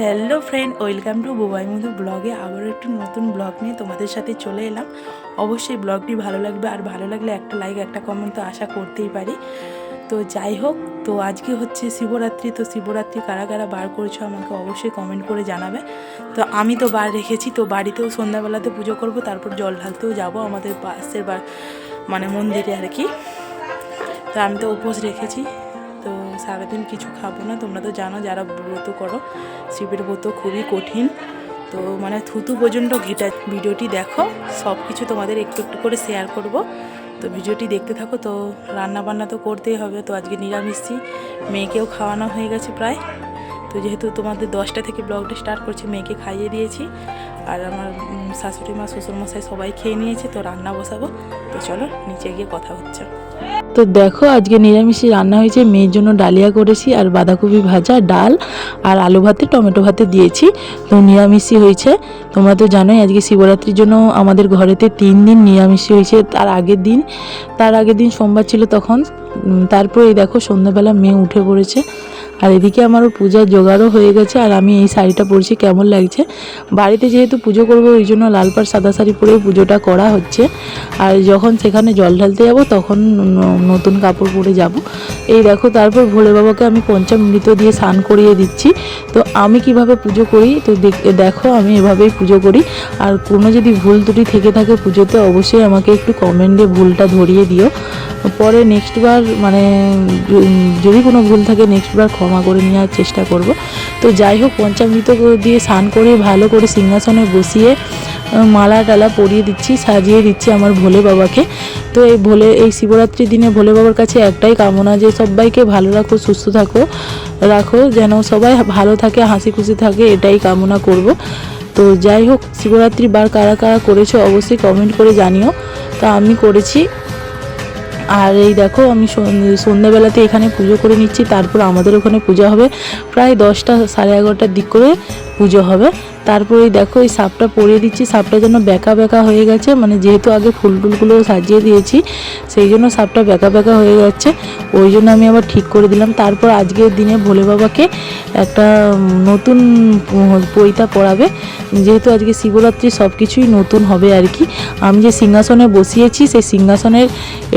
Hello friend welcome to বোবাই মধু ব্লগে আবার একটু নতুন ব্লগ নিয়ে তোমাদের সাথে চলে এলাম। অবশ্যই ব্লগটি ভালো লাগবে আর ভালো লাগলে একটা লাইক একটা কমেন্ট তো আশা করতেই পারি। তো যাই হোক, তো আজকে হচ্ছে শিবরাত্রি। তো শিবরাত্রি কারা কারা বার করেছ আমাকে অবশ্যই কমেন্ট করে জানাবে। তো আমি তো বার রেখেছি, তো বাড়িতেও সন্ধ্যাবেলাতে পুজো করব, তারপর জল ঢালতেও যাব আমাদের পাশের বার মানে মন্দিরে আর কি। তো আমি তো উপোস রেখেছি। তো সারাদিন কিছু খাব না। তোমরা তো জানো যারা ব্রত করো, শিবের ব্রত খুবই কঠিন। তো মানে থুতু পর্যন্ত ঘেটা ভিডিওটি দেখো সব কিছু তোমাদের একটু একটু করে শেয়ার করব। তো ভিডিওটি দেখতে থাকো, তো রান্না বান্না তো করতেই হবে। তো আজকে নিরামিষই, মেয়েকেও খাওয়ানো হয়ে গেছে প্রায়। তো যেহেতু তোমাদের দশটা থেকে ব্লগটা স্টার্ট করছি, মেয়েকে খাইয়ে দিয়েছি। আর আমার শাশুড়ি মা, শ্বশুরমশাই সবাই খেয়ে নিয়েছে, তো রান্না বসাবো। তো চলো, নিচে গিয়ে কথা হচ্ছে। তো দেখো, আজকে নিরামিষই রান্না হয়েছে। মেয়ের জন্য ডালিয়া করেছি আর বাঁধাকপি ভাজা, ডাল আর আলু ভাতে, টমেটো ভাতে দিয়েছি। তো নিরামিষই হয়েছে। তোমরা তো জানোই, আজকে শিবরাত্রির জন্য আমাদের ঘরেতে তিন দিন নিরামিষই হয়েছে। তার আগের দিন, তার আগের দিন সোমবার ছিল তখন। তারপর এই দেখো, সন্ধ্যাবেলা মেয়ে উঠে পড়েছে। আর এদিকে আমারও পূজার জোগাড়ও হয়ে গেছে, আর আমি এই শাড়িটা পরছি, কেমন লাগছে? বাড়িতে যেহেতু পুজো করব ওই জন্য লাল পাড় সাদা শাড়ি পরেই পুজোটা করা হচ্ছে। আর যখন সেখানে জল ঢালতে যাব, তখন নতুন কাপড় পরে যাব। এই দেখো, তারপর ভোলে বাবাকে আমি পঞ্চামৃত দিয়ে স্নান করিয়ে দিচ্ছি। তো আমি কীভাবে পুজো করি? তো দেখো আমি এভাবেই পুজো করি। আর কোনো যদি ভুল ত্রুটি থেকে থাকে পুজোতে, অবশ্যই আমাকে একটু কমেন্টে ভুলটা ধরিয়ে দিও। পরে নেক্সট বার মানে যদি কোনো ভুল থাকে নেক্সট বার ক্ষমা করে নেওয়ার চেষ্টা করব। তো যাই হোক, পঞ্চামৃত দিয়ে স্নান করে ভালো করে সিংহাসনে বসিয়ে মালা টালা পরিয়ে দিচ্ছি, সাজিয়ে দিচ্ছি আমার ভোলে বাবাকে। তো এই ভোলে, এই শিবরাত্রির দিনে ভোলে বাবার কাছে একটাই কামনা যে সবাইকে ভালো রাখো, সুস্থ থাকো, রাখো, যেন সবাই ভালো থাকে, হাসি খুশি থাকে, এটাই কামনা করব। তো যাই হোক, শিবরাত্রি বার কারা কারা করেছ অবশ্যই কমেন্ট করে জানিও। তা আমি করেছি। আর এই দেখো, আমি সন- সন্ধ্যাবেলাতে এখানে পুজো করে নিচ্ছি, তারপর আমাদের ওখানে পূজা হবে। প্রায় দশটা সাড়ে এগারোটার দিক করে পুজো হবে। তারপর দেখো এই সাপটা পরিয়ে দিচ্ছি। সাপটা যেন বেঁকা বেঁকা হয়ে গেছে। মানে যেহেতু আগে ফুল টুলগুলো সাজিয়ে দিয়েছি, সেই জন্য সাপটা বেঁকা বেঁকা হয়ে যাচ্ছে। ওই জন্য আমি আবার ঠিক করে দিলাম। তারপর আজকের দিনে ভোলে বাবাকে একটা নতুন পৈতা পরাবে যেহেতু আজকে শিবরাত্রি সব কিছুই নতুন হবে আর কি আমি যে সিংহাসনে বসিয়েছি সেই সিংহাসনের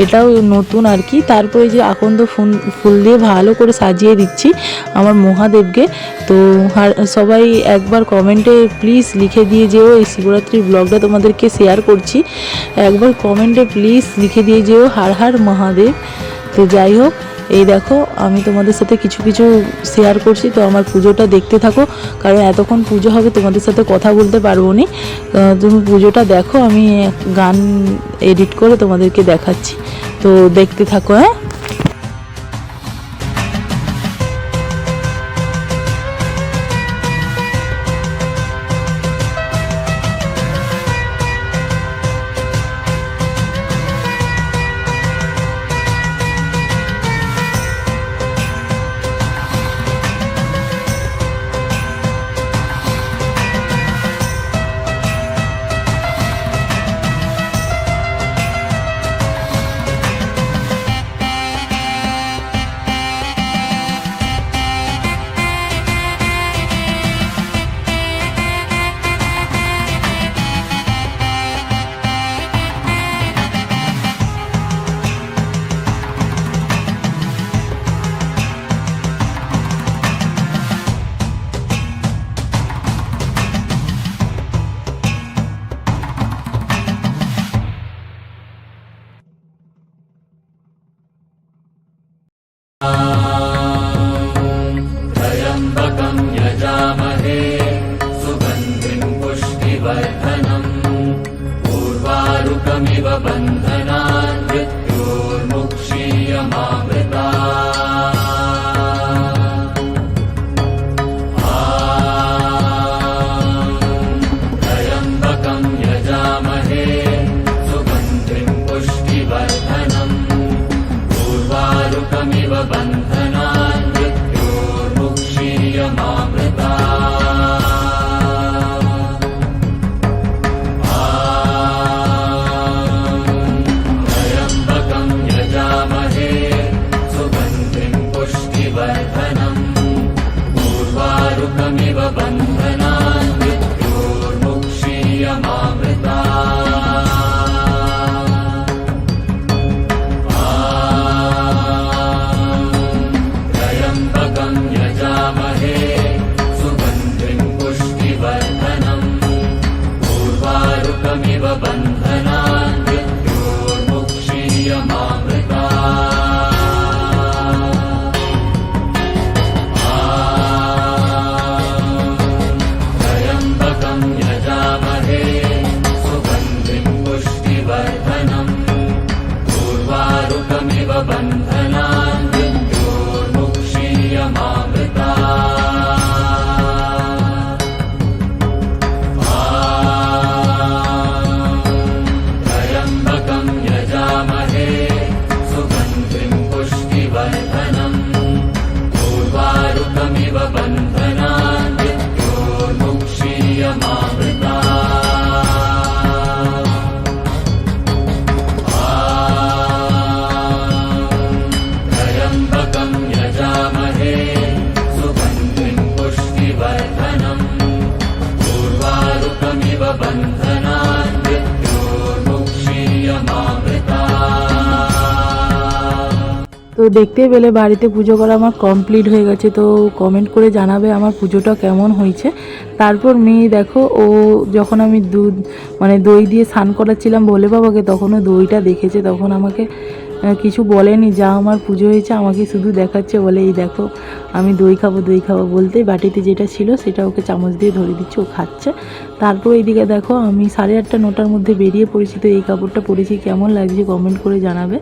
এটাও নতুন আর কি তারপরে যে আকন্দ ফুল ফুল দিয়ে ভালো করে সাজিয়ে দিচ্ছি আমার মহাদেবকে তো সবাই একবার কমেন্টে প্লিজ লিখে দিয়ে যেও, এই শিবরাত্রির ব্লগটা তোমাদেরকে শেয়ার করছি। একবার কমেন্টে প্লিজ লিখে দিয়ে যেও, হার হার মহাদেব। তো যাই হোক, এই দেখো, আমি তোমাদের সাথে কিছু কিছু শেয়ার করছি, তো আমার পুজোটা দেখতে থাকো, কারণ এতক্ষণ পুজো হবে, তোমাদের সাথে কথা বলতে পারব নি। তুমি পুজোটা দেখো, আমি গান এডিট করে তোমাদেরকে দেখাচ্ছি। তো দেখতে থাকো হ্যাঁ? बंद তো দেখতেই পেলে বাড়িতে পুজো করা আমার কমপ্লিট হয়ে গেছে। তো কমেন্ট করে জানাবে আমার পুজোটা কেমন হয়েছে। তারপর মেয়ে দেখো, ও যখন আমি দুধ মানে দই দিয়ে স্নান করাচ্ছিলাম বলে বাবাকে, তখনও দইটা দেখেছে। তখন আমাকে কিছু বলেনি, যা আমার পুজো হয়েছে, আমাকে শুধু দেখাচ্ছে বলে, এই দেখো, আমি দই খাব দই খাব বলতেই বাটিতে যেটা ছিল, সেটা ওকে চামচ দিয়ে ধরে দিচ্ছে, ও খাচ্ছে। তারপর এইদিকে দেখো, আমি সাড়ে আটটা, নটার মধ্যে বেরিয়ে পড়েছি। তো এই কাপড়টা পরেছি, কেমন লাগছে কমেন্ট করে জানাবে।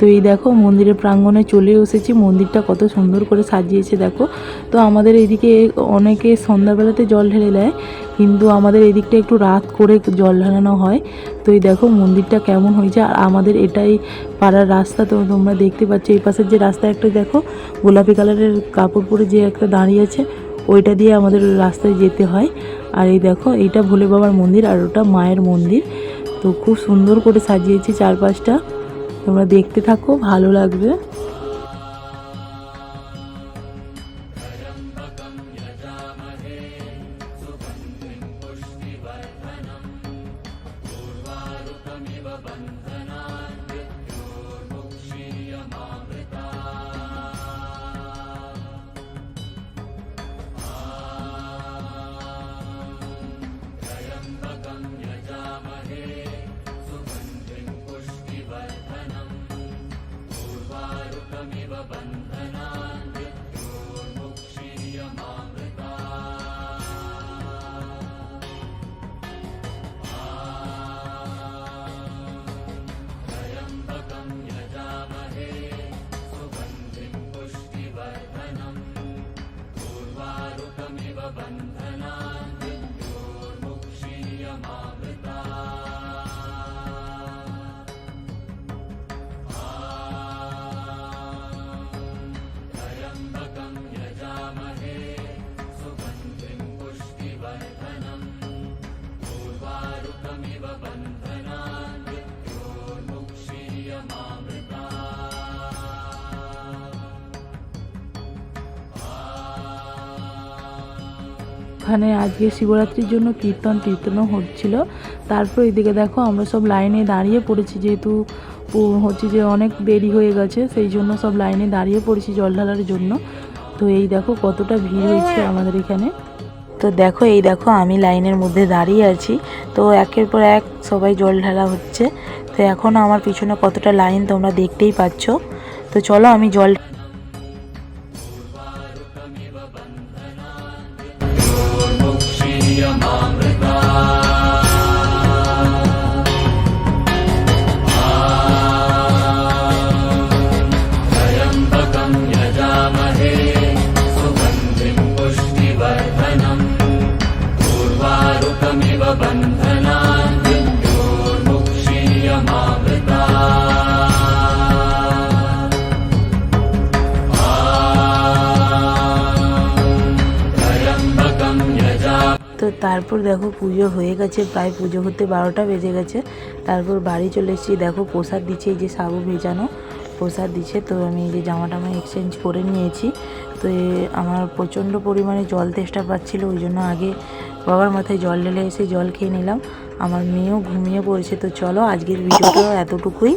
তো এই দেখো, মন্দিরের প্রাঙ্গণে চলে এসেছি। মন্দিরটা কত সুন্দর করে সাজিয়েছে দেখো। তো আমাদের এইদিকে অনেকে সন্ধ্যাবেলাতে জল ঢেলে দেয়, কিন্তু আমাদের এদিকটা একটু রাত করে জল ঢালানো হয়। তো এই দেখো, মন্দিরটা কেমন হয়েছে। আর আমাদের এটাই পাড়ার রাস্তা, তো তোমরা দেখতে পাচ্ছ, এই পাশের যে রাস্তা একটা দেখো, গোলাপি কালারের কাপড় পরে যে একটা দাঁড়িয়ে আছে, ওইটা দিয়ে আমাদের রাস্তায় যেতে হয়। আর এই দেখো, এইটা ভোলে বাবার মন্দির, আর ওটা মায়ের মন্দির। তো খুব সুন্দর করে সাজিয়েছে চারপাশটা। তোমরা দেখতে থাকো ভালো লাগবে। बंद ওখানে আজকে শিবরাত্রির জন্য কীর্তন কীর্তনও হচ্ছিল। তারপর এদিকে দেখো আমরা সব লাইনে দাঁড়িয়ে পড়েছি যেহেতু হচ্ছে যে অনেক দেরি হয়ে গেছে সেই জন্য সব লাইনে দাঁড়িয়ে পড়েছি জল ঢালার জন্য। তো এই দেখো কতটা ভিড় হয়েছে আমাদের এখানে। তো দেখো এই দেখো আমি লাইনের মধ্যে দাঁড়িয়ে আছি। তো একের পর এক সবাই জল ঢালা হচ্ছে। তো এখন আমার পিছনে কতটা লাইন তোমরা দেখতেই পাচ্ছ। তো চলো আমি জল তারপর দেখো পুজো হয়ে গেছে, প্রায় পুজো হতে বারোটা বেজে গেছে। তারপর বাড়ি চলে এসেছি, দেখো প্রসাদ দিচ্ছে এই যে সাবু ভেজানো, প্রসাদ দিচ্ছে। তো আমি এই যে জামা টামা এক্সচেঞ্জ করে নিয়েছি। তো আমার প্রচণ্ড পরিমাণে জল তেষ্টা পাচ্ছিলো, ওই জন্য আগে বাবার মাথায় জল ঢেলে এসে জল খেয়ে নিলাম। আমার মেয়েও ঘুমিয়ে পড়েছে, তো চলো আজকের ভিডিওটা এতটুকুই।